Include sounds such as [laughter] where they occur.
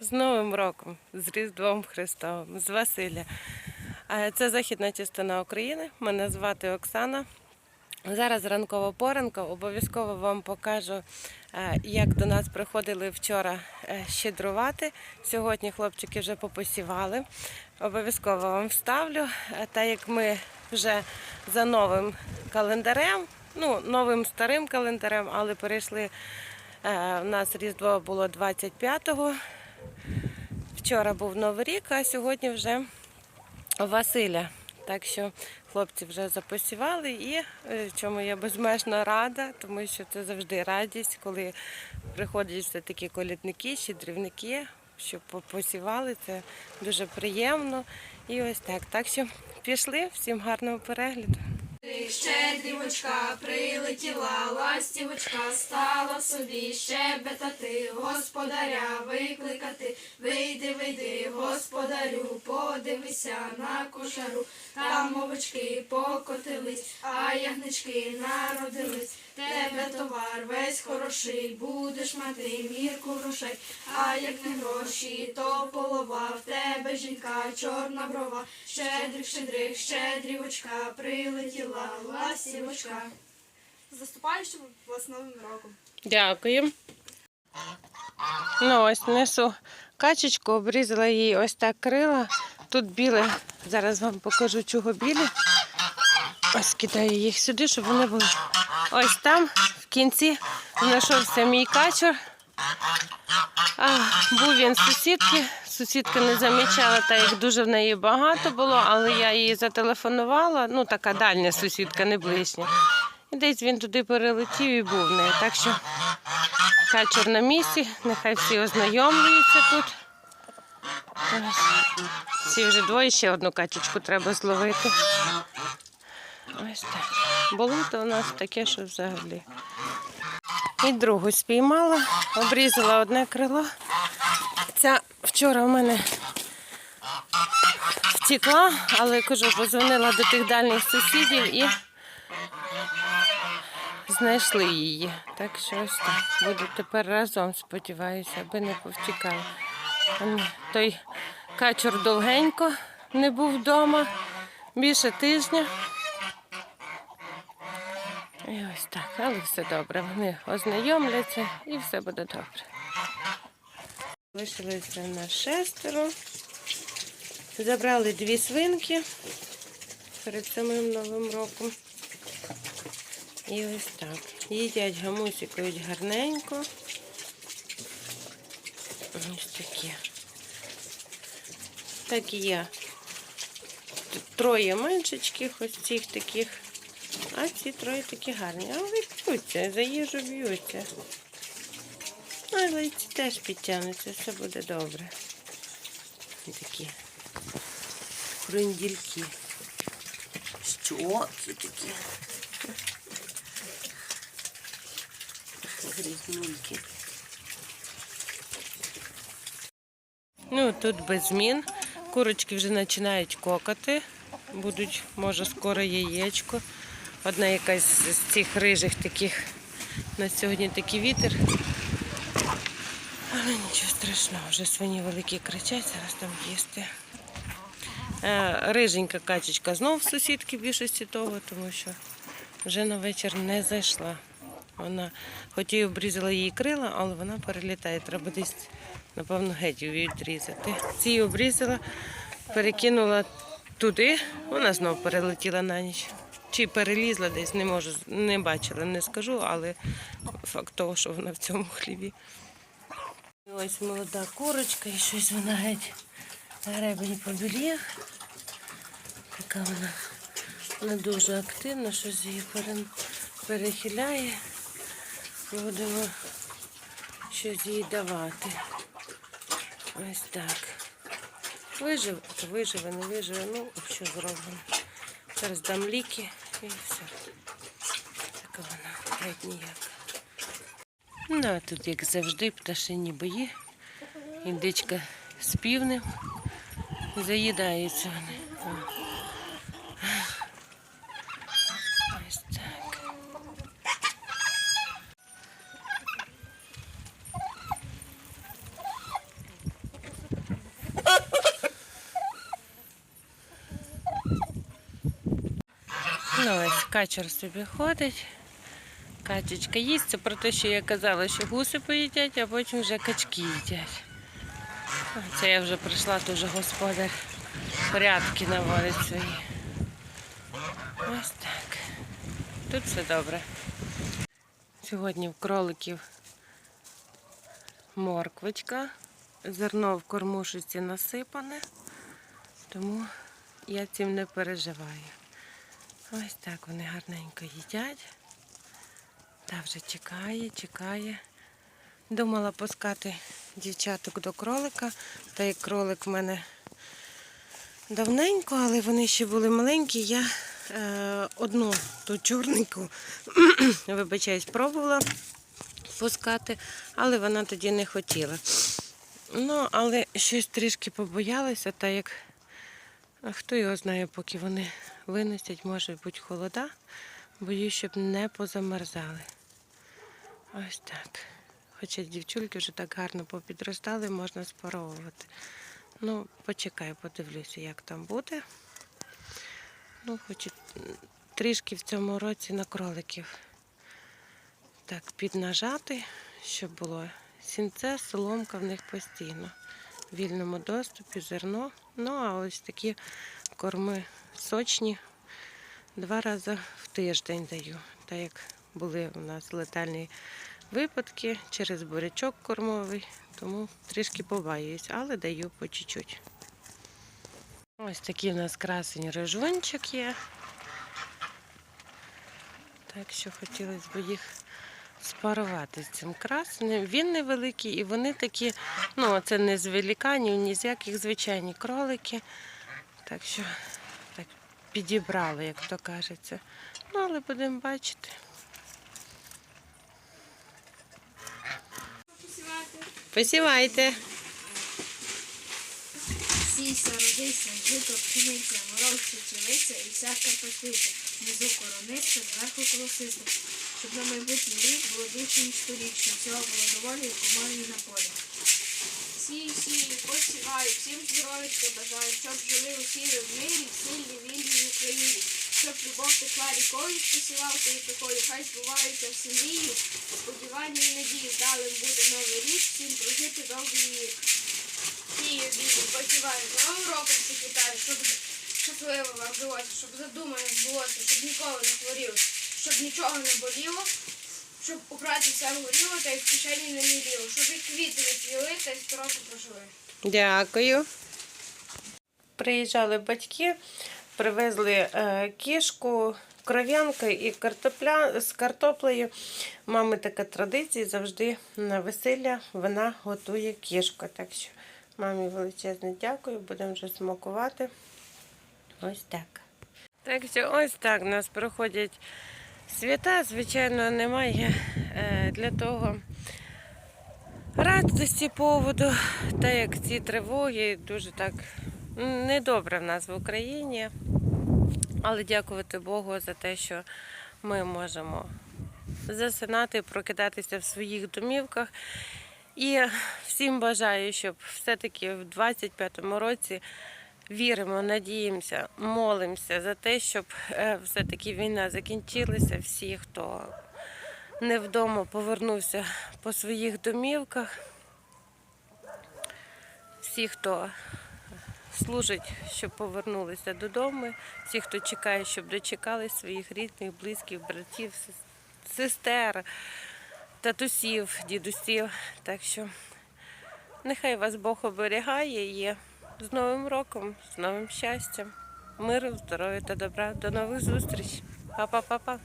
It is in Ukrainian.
З Новим роком, з Різдвом Христовим, з Василя. Це західна частина України. Мене звати Оксана. Зараз ранкова поранка. Обов'язково вам покажу, е, як до нас приходили вчора е, щедрувати. Сьогодні хлопчики вже попосівали. Обов'язково вам вставлю. Е, Та як ми вже за новим календарем, ну, новим старим календарем, але перейшли. У нас Різдво було 25-го. Вчора був Новий рік, а сьогодні вже Василя. Так що хлопці вже запосівали і е, чому я безмежно рада, тому що це завжди радість, коли приходять все такі колядники, щедрівники, що посівали, це дуже приємно. І ось так. Так що пішли, всім гарного перегляду. Щедрівочка прилетіла, ластівочка стала собі щебетати, господаря викликати. Вийди, вийди, господарю, подивися на кошару. Там овочки покотились, а ягнички народились. Тебе товар весь хороший, будеш мати мірку грошей. А як не гроші, то полова в тебе жінка, чорна брова. Щедрик, щедрик, щедрівочка, прилетіла ластівочка. З вас новим роком. Дякую. Ну ось несу качечку, обрізала їй ось так крила. Тут біле, зараз вам покажу, чого білі. Ось кидаю їх сюди, щоб вони були. Ось там в кінці знайшовся мій качур. А, був він сусідки. Сусідка не замічала, так як дуже в неї багато було, але я їй зателефонувала. Ну, така дальня сусідка, не ближня. І десь він туди перелетів і був в неї. Так що качур на місці, нехай всі ознайомлюються тут. Ось. Ці вже двоє, ще одну качечку треба зловити. Ось так. Болото у нас таке, що взагалі. І другу спіймала, обрізала одне крило. Ця вчора в мене втекла, але кажу, позвонила до тих дальніх сусідів і знайшли її. Так що ось так. Буду тепер разом, сподіваюся, аби не повтікали. Той качур довгенько не був вдома, більше тижня. І ось так, але все добре. Вони ознайомляться і все буде добре. Лишилися на шестеро. Забрали дві свинки перед самим Новим роком. І ось так. Їдять гамусикають гарненько. Ось такі. Так і є. Троє меншечких, ось цих таких. А ці троє такі гарні. Але б'ються, за їжу б'ються. Але ці теж підтягнуться, все буде добре. Ось Такі хрундільки. Що це такі? Грізнульки. Ну, тут без змін. Курочки вже починають кокати. Будуть, може, скоро яєчко. Одна якась з цих рижих таких. На сьогодні такий вітер. Але нічого страшного, вже свині великі кричать, зараз там їсти. Е, Риженька качечка знов в сусідки більшості того, тому що вже на вечір не зайшла. Вона, хоч і обрізала її крила, але вона перелітає. Треба десь, напевно, геть її відрізати. Ці обрізала, перекинула туди, вона знов перелетіла на ніч. Чи перелізла десь, не можу, не бачила, не скажу, але факт того, що вона в цьому хліві. Ось молода курочка і щось вона геть гребень побілів. Така вона не дуже активна, щось її перехиляє. Будемо щось їй давати. Ось так. Вижив, виживе, не виживе, ну що зробимо. Зараз дам ліки і все. Така вона геть ніяка. Ну, а тут, як завжди, пташині бої. Індичка з півнем. Заїдаються вони. О. Ось так. Ну ось качер собі ходить. Качечка їсть. Це про те, що я казала, що гуси поїдять, а потім вже качки їдять. Це я вже прийшла, то вже господар порядки наводить свої. Ось так. Тут все добре. Сьогодні в кроликів морквочка. Зерно в кормушиці насипане, тому я цим не переживаю. Ось так вони гарненько їдять. Та вже чекає, чекає. Думала пускати дівчаток до кролика, та як кролик в мене давненько, але вони ще були маленькі. Я е, одну ту чорненьку, [clears throat] вибачаюсь, пробувала пускати, але вона тоді не хотіла. Ну, але щось трішки побоялася, та як а хто його знає, поки вони виносять, може бути холода. Боюсь, щоб не позамерзали. Ось так. Хоча дівчульки вже так гарно попідростали, можна спаровувати. Ну, почекай, подивлюся, як там буде. Ну, хочу трішки в цьому році на кроликів так піднажати, щоб було сінце, соломка в них постійно. Вільному доступі, зерно. Ну, а ось такі корми сочні два рази в тиждень даю. Так як були у нас летальні випадки через бурячок кормовий, тому трішки побаююсь, але даю по чуть-чуть. Ось такий у нас красень рижунчик є. Так що хотілося б їх спарувати з цим красним. Він невеликий і вони такі, ну це не з великанів, ні з яких звичайні кролики. Так що так підібрали, як то кажеться. Ну, але будемо бачити. Посівайте. Сійся, родися, жито, пшениця, мороз, чечевиця і всяка паслиця. Внизу корониця, зверху колосиця. Щоб на майбутній рік було більше, ніж торік, цього було доволі комарні на полі. Сію, сію, посіваю, всім здоров'ячка бажаю, щоб жили усі в мирі, в силі, вільній Україні. Щоб любов текла рікою, посівав і такою, хай збуваються всі мрії. Сподівання і надії, далим буде новий рік, всім прожити довгий вік. Сію, бігу, посіваю, з новим роком всіх вітаю, щоб щасливо вам жилося, щоб задумане збулося, щоб ніколи не хворіло, щоб нічого не боліло, щоб у праці все горіло, та й в кишені не міліло, щоб і квіти не цвіли, та й сто років прожили. Дякую. Приїжджали батьки, привезли е, кішку, кров'янка і картопля з картоплею. Мами така традиція завжди на весілля вона готує кішку. Так що мамі величезне дякую, будемо вже смакувати. Ось так. Так що ось так у нас проходять свята. Звичайно, немає е, для того радості поводу, та як ці тривоги дуже так недобре в нас в Україні. Але дякувати Богу за те, що ми можемо засинати, прокидатися в своїх домівках. І всім бажаю, щоб все-таки в 25-му році віримо, надіємося, молимося за те, щоб е, все-таки війна закінчилася. Всі, хто не вдома, повернувся по своїх домівках. Всі, хто служить, щоб повернулися додому. Всі, хто чекає, щоб дочекали своїх рідних, близьких, братів, сес- сестер, татусів, дідусів. Так що нехай вас Бог оберігає і з Новим роком, з новим щастям, миру, здоров'я та добра. До нових зустріч. Па-па-па-па.